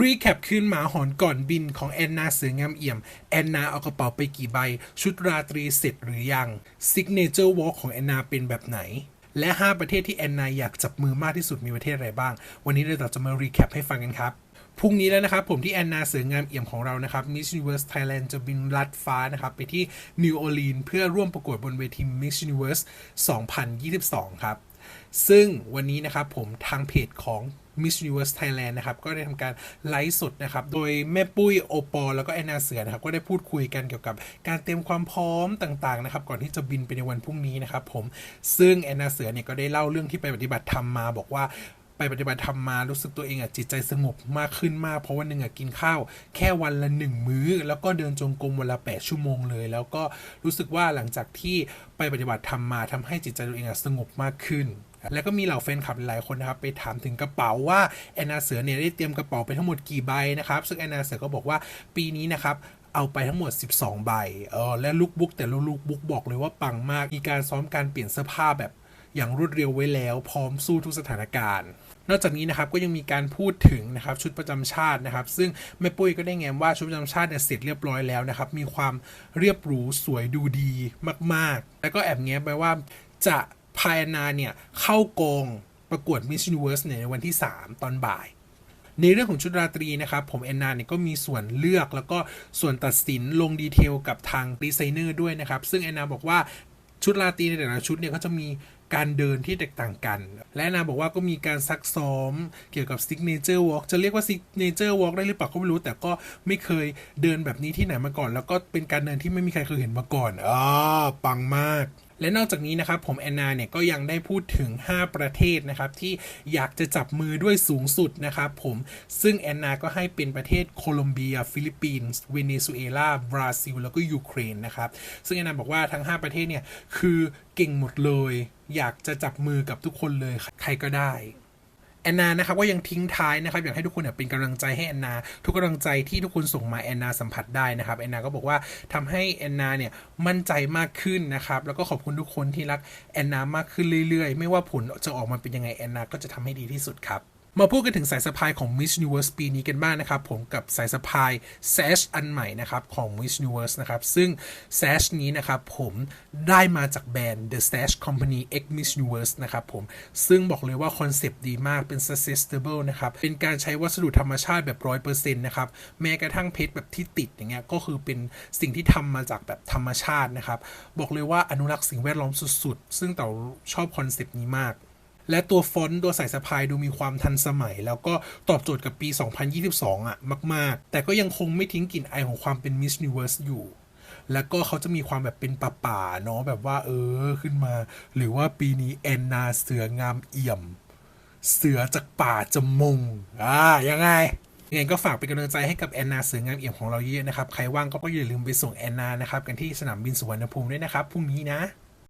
รีแคปคืนหมาหอนก่อนบินของแอนนาเสืองามเอี่ยม แอนนาเอากระเป๋าไปกี่ใบ ชุดราตรีเสร็จหรือยังซิกเนเจอร์วอล์ของแอนนาเป็นแบบไหน และ 5 ประเทศที่แอนนาอยากจับมือมากที่สุดมีประเทศอะไรบ้าง วันนี้เราจะมารีแคปให้ฟังกันครับพรุ่งนี้แล้วนะครับ ผมที่แอนนาเสืองามเอี่ยมของเรานะครับ Miss Universe Thailand จะบินลัดฟ้านะครับ ไปที่นิวออร์ลีนเพื่อร่วมประกวดบนเวที Miss Universe 2022 ครับ ซึ่งวันนี้นะครับผมทางเพจของ Miss Universe Thailand นะครับ ก็ได้ทำการไลฟ์สดนะครับ โดยแม่ปุ้ยโอปอลแล้วก็แอนนาเสือนะครับ ก็ได้พูดคุยกันเกี่ยวกับการเตรียมความพร้อมต่างๆนะครับ ก่อนที่จะบินไปในวันพรุ่งนี้นะครับผม ซึ่งแอนนาเสือเนี่ยก็ได้เล่าเรื่องที่ไปปฏิบัติธรรมมา บอกว่า ไปปฏิบัติธรรมมารู้สึกตัวเองอะจิตใจสงบมากขึ้นมาก เพราะวันหนึ่งอะกินข้าว แค่วันละหนึ่งมื้อ แล้วก็เดินจงกรมวันละแปดชั่วโมงเลย แล้วก็รู้สึกว่าหลังจากที่ไปปฏิบัติธรรมมาทำให้จิตใจตัวเองอะสงบมากขึ้นแล้วก็มีเหล่าแฟนคลับหลายคนนะครับไปถามถึงกระเป๋าว่าแอนนาเสือเนี่ยได้เตรียมกระเป๋าไปทั้งหมดกี่ใบนะครับซึ่งแอนนาเสือก็บอกว่าปีนี้นะครับเอาไปทั้งหมด 12 ใบเออและลุคบุ๊กแต่ละลุคบุ๊กบอกเลยว่าปังมาก มีการซ้อมการเปลี่ยนเสื้อผ้าแบบ อย่างรวดเร็วไว้แล้ว พร้อมสู้ทุกสถานการณ์นอกจากนี้นะครับก็ยังมีการพูดถึงนะครับชุดประจำชาตินะครับ ซึ่งแม่ปุ้ยก็ได้แง้มว่าชุดประจำชาติเนี่ยเสร็จเรียบร้อยแล้วนะครับ มีความเรียบหรูสวยดูดีมากๆ แล้วก็แอบแง้มไปว่าจะพายนาเนี่ยเข้ากองประกวด Miss Universe ในวันที่ 3 ตอนบ่าย ในเรื่องของชุดราตรีนะครับ ผมแอนนาเนี่ยก็มีส่วนเลือกแล้วก็ส่วนตัดสินลงดีเทลกับทางดีไซเนอร์ด้วยนะครับ ซึ่งแอนนาบอกว่า ชุดราตรีในแต่ละชุดเนี่ยก็จะมีการเดินที่แตกต่างกัน และนนาบอกว่าก็มีการซักซ้อมเกี่ยวกับซิกเนเจอร์วอล์กจะเรียกว่าซิกเนเจอร์วอล์กได้หรือเปล่าก็ไม่รู้ แต่ก็ไม่เคยเดินแบบนี้ที่ไหนมาก่อน แล้วก็เป็นการเดินที่ไม่มีใครเคยเห็นมาก่อนอ๋อปังมาก และนอกจากนี้นะครับผมแอนนาเนี่ยก็ยังได้พูดถึง 5 ประเทศนะครับที่อยากจะจับมือด้วยสูงสุดนะครับผมซึ่งแอนนาก็ให้เป็นประเทศโคลอมเบีย ฟิลิปปินส์เวเนซุเอลาบราซิล แล้วก็ยูเครนนะครับซึ่งแอนนาบอกว่าทั้ง 5 ประเทศเนี่ยคือเก่งหมดเลย อยากจะจับมือกับทุกคนเลยใครก็ได้ แอนนานะครับก็ยังทิ้งท้ายนะครับอยากให้ทุกคนเนี่ยเป็นกำลังใจให้แอนนา ทุกกำลังใจที่ทุกคนส่งมาแอนนาสัมผัสได้นะครับแอนนาก็บอกว่าทำให้แอนนาเนี่ยมั่นใจมากขึ้นนะครับแล้วก็ขอบคุณทุกคนที่รักแอนนามากขึ้นเรื่อยๆ ไม่ว่าผลจะออกมาเป็นยังไงแอนนาก็จะทำให้ดีที่สุดครับ มาพูดกันถึงสายสะพายของ Miss Universe ปีนี้กันบ้างนะครับ ผมกับสายสะพาย Sash อันใหม่นะครับของ Miss Universe นะครับ ซึ่ง Sash นี้นะครับผมได้มาจากแบรนด์ The Sash Company X Miss Universe นะครับผม ซึ่งบอกเลยว่าคอนเซปต์ดีมากเป็น sustainable นะครับ เป็นการใช้วัสดุธรรมชาติแบบ 100%นะครับ แม้กระทั่งเพชรแบบที่ติดอย่างเงี้ยก็คือเป็นสิ่งที่ทำมาจากแบบธรรมชาตินะครับ บอกเลยว่าอนุรักษ์สิ่งแวดล้อมสุดๆ ซึ่งเต๋าชอบคอนเซปต์นี้มาก และตัวฟอนต์ตัวสายสะพายดูมีความทันสมัย แล้วก็ตอบโจทย์กับปี 2022 อะ มาก ๆ แต่ก็ยังคงไม่ทิ้งกลิ่นอายของความเป็น Miss Universe อยู่ แล้วก็เขาจะมีความแบบเป็นป่าป่าๆเนาะแบบว่าเออขึ้นมา หรือว่าปีนี้แอนนาเสืองามเอี่ยม เสือจากป่าจะมงอ่ายังไงยังไงก็ฝากเป็นกำลังใจให้กับแอนนาเสืองามเอี่ยมของเราเยอะๆนะครับ ใครว่างก็อย่าลืมไปส่งแอนนานะครับ กันที่สนามบินสุวรรณภูมิด้วยนะครับ พรุ่งนี้นะ